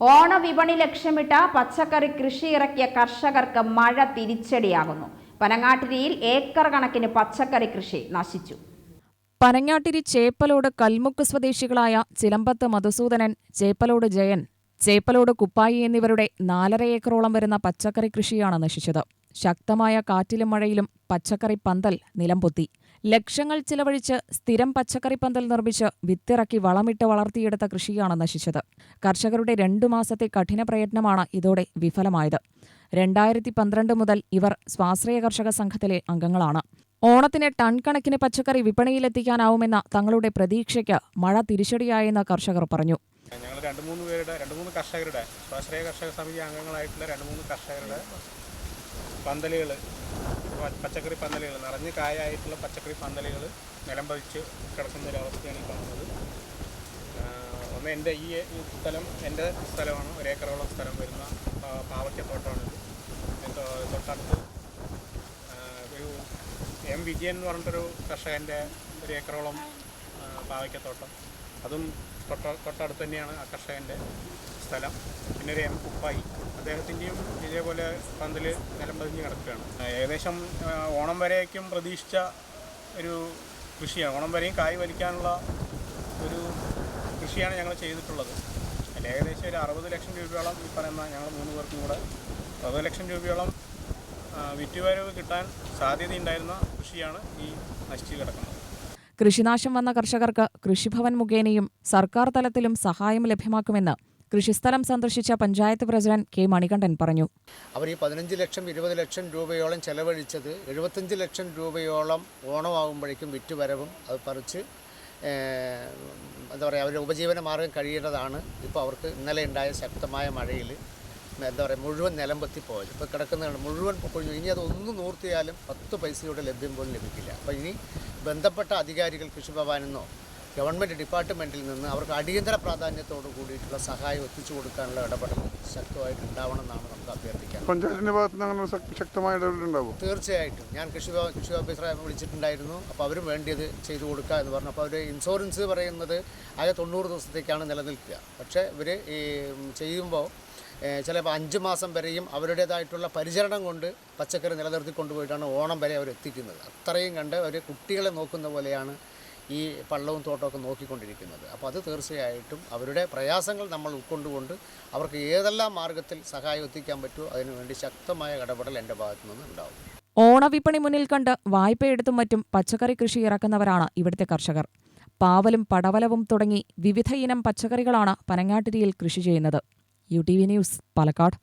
ഓണവിപണി ലക്ഷ്യമിട്ട പച്ചക്കറി കൃഷി ഇറക്കിയ കർഷകർക്ക് മഴ തിരിച്ചടിയാകുന്നു. പനങ്ങാട്ടിരിയിൽ ഏക്കർ കണക്കിന് പച്ചക്കറി കൃഷി നശിച്ചു. പനങ്ങാട്ടിരി ചേപ്പലോട് കൽമുക്ക് സ്വദേശികളായ ചിലമ്പത്ത് മധുസൂദനൻ ചേപ്പലോട് ജയൻ ചേപ്പലോട് കുപ്പായി എന്നിവരുടെ നാലര ഏക്കറോളം വരുന്ന പച്ചക്കറി കൃഷിയാണ് നശിച്ചത്. ശക്തമായ കാറ്റിലും മഴയിലും പച്ചക്കറി പന്തൽ നിലംപൊത്തി. ലക്ഷങ്ങൾ ചിലവഴിച്ച് സ്ഥിരം പച്ചക്കറി പന്തൽ നിർമ്മിച്ച് വിത്തിറക്കി വളമിട്ട് വളർത്തിയെടുത്ത കൃഷിയാണ് നശിച്ചത്. കർഷകരുടെ രണ്ടു മാസത്തെ കഠിന പ്രയത്നമാണ് ഇതോടെ വിഫലമായത്. രണ്ടായിരത്തി പന്ത്രണ്ട് മുതൽ ഇവർ സ്വാശ്രയ കർഷക സംഘത്തിലെ അംഗങ്ങളാണ്. ഓണത്തിന് ടൺ കണക്കിന് പച്ചക്കറി വിപണിയിലെത്തിക്കാനാവുമെന്ന തങ്ങളുടെ പ്രതീക്ഷയ്ക്ക് മഴ തിരിച്ചടിയായെന്ന് കർഷകർ പറഞ്ഞു. ഞങ്ങൾ രണ്ട് മൂന്ന് പേരുടെ രണ്ട് മൂന്ന് കർഷകരുടെ സ്വാശ്രയ കർഷക സമിതി അംഗങ്ങളായിട്ടുള്ള രണ്ട് മൂന്ന് കർഷകരുടെ പന്തലുകൾ പച്ചക്കറി പന്തലുകൾ നിറഞ്ഞ് കായായിട്ടുള്ള പച്ചക്കറി പന്തലുകൾ നിലംപതിച്ച് കിടക്കുന്ന ഒരു അവസ്ഥയാണ് ഈ കാണുന്നത്. ഒന്ന് എന്റെ ഈ സ്ഥലം എന്റെ സ്ഥലമാണ് ഒരേക്കറോളം സ്ഥലം വരുന്ന പാവയ്ക്കത്തോട്ടമാണിത് തൊട്ടടുത്ത് ഒരു എം വിജയൻ എന്ന് പറഞ്ഞിട്ടൊരു കർഷകന്റെ ഒരു ഏക്കറോളം ആഹ് പാവയ്ക്കത്തോട്ടം. അതും തൊട്ട തൊട്ടടുത്ത് തന്നെയാണ് ആ കർഷകന്റെ. സ്ഥലം. പിന്നെ ഒരു എം കുപ്പായി. അദ്ദേഹത്തിന്റെയും ഇതേപോലെ പന്തൽ നിലം പതിഞ്ഞ് കിടക്കുകയാണ്. ഏകദേശം ഓണം വരേക്കും പ്രതീക്ഷിച്ച ഒരു കൃഷിയാണ്. ഓണം വരെയും കായ് വലിക്കാനുള്ള ഒരു കൃഷിയാണ് ഞങ്ങൾ ചെയ്തിട്ടുള്ളത്. അതിൽ ഏകദേശം ഒരു അറുപത് ലക്ഷം രൂപയോളം ഈ പറയുന്ന ഞങ്ങൾ മൂന്ന് പേർക്കും കൂടെ അറുപത് ലക്ഷം രൂപയോളം വിറ്റുവരവ് കിട്ടാൻ സാധ്യതയുണ്ടായിരുന്ന കൃഷിയാണ് ഈ നശിച്ചു കിടക്കുന്നത്. കൃഷിനാശം വന്ന കർഷകർക്ക് കൃഷിഭവൻ മുഖേനയും സർക്കാർ തലത്തിലും സഹായം ലഭ്യമാക്കുമെന്ന് കൃഷിസ്ഥലം സന്ദർശിച്ച പഞ്ചായത്ത് പ്രസിഡന്റ് കെ മണികണ്ഠൻ പറഞ്ഞു. അവർ ഈ പതിനഞ്ച് ലക്ഷം ഇരുപത് ലക്ഷം രൂപയോളം ചെലവഴിച്ചത് എഴുപത്തഞ്ച് ലക്ഷം രൂപയോളം ഓണമാകുമ്പോഴേക്കും വിറ്റുവരവും അത് പറിച്ച് എന്താ പറയുക അവരുടെ ഉപജീവന മാർഗം കഴിയേണ്ടതാണ്. ഇപ്പോൾ അവർക്ക് ഇന്നലെ ഉണ്ടായ ശക്തമായ മഴയിൽ എന്താ പറയുക മുഴുവൻ നിലമ്പത്തി പോയത് ഇപ്പോൾ കിടക്കുന്നതാണ് മുഴുവൻ പൊഴിഞ്ഞു ഇനി അതൊന്നും നൂർത്തിയാലും പത്ത് പൈസയുടെ ലഭ്യം പോലും ലഭിക്കില്ല. അപ്പോൾ ഇനി ബന്ധപ്പെട്ട അധികാരികൾ കൃഷിഭവനെന്നോ ഗവൺമെന്റ് ഡിപ്പാർട്ട്മെന്റിൽ നിന്ന് അവർക്ക് അടിയന്തര പ്രാധാന്യത്തോട് കൂടിയിട്ടുള്ള സഹായം എത്തിച്ചു കൊടുക്കാനുള്ള ഇടപെടൽ ശക്തമായിട്ട് ഉണ്ടാവണം എന്നാണ് നമുക്ക് അഭ്യർത്ഥിക്കുക പഞ്ചായത്തിന്റെ ഭാഗത്ത് നിന്ന് ശക്തമായ ഇടപെടലുണ്ടാവും തീർച്ചയായിട്ടും. ഞാൻ കൃഷി കൃഷി ഓഫീസറെ വിളിച്ചിട്ടുണ്ടായിരുന്നു. അപ്പോൾ അവരും വേണ്ടിയത് ചെയ്തു കൊടുക്കുക എന്ന് പറഞ്ഞു. അപ്പോൾ അവർ ഇൻഷുറൻസ് പറയുന്നത് ആകെ തൊണ്ണൂറ് ദിവസത്തേക്കാണ് നിലനിൽക്കുക. പക്ഷേ ഇവർ ഈ ചെയ്യുമ്പോൾ ചിലപ്പോൾ അഞ്ച് മാസം വരെയും അവരുടേതായിട്ടുള്ള പരിചരണം കൊണ്ട് പച്ചക്കറി നിലനിർത്തി കൊണ്ടുപോയിട്ടാണ് ഓണം വരെ അവർ എത്തിക്കുന്നത് അത്രയും കണ്ട് അവർ കുട്ടികളെ നോക്കുന്ന പോലെയാണ് ഈ പള്ളവും തോട്ടമൊക്കെ നോക്കിക്കൊണ്ടിരിക്കുന്നത്. അപ്പോൾ അത് തീർച്ചയായിട്ടും അവരുടെ പ്രയാസങ്ങൾ നമ്മൾ ഉൾക്കൊണ്ടുകൊണ്ട് അവർക്ക് ഏതെല്ലാം മാർഗത്തിൽ സഹായം എത്തിക്കാൻ പറ്റുമോ അതിനുവേണ്ടി ശക്തമായ ഇടപെടൽ എന്റെ ഭാഗത്തു നിന്ന് ഉണ്ടാവും. ഓണവിപണി മുന്നിൽ കണ്ട് വായ്പയെടുത്തും മറ്റും പച്ചക്കറി കൃഷി ഇറക്കുന്നവരാണ് ഇവിടുത്തെ കർഷകർ. പാവലും പടവലവും തുടങ്ങി വിവിധ ഇനം പച്ചക്കറികളാണ് പനങ്ങാട്ടിരിയിൽ കൃഷി ചെയ്യുന്നത്. U T V news Palakkad.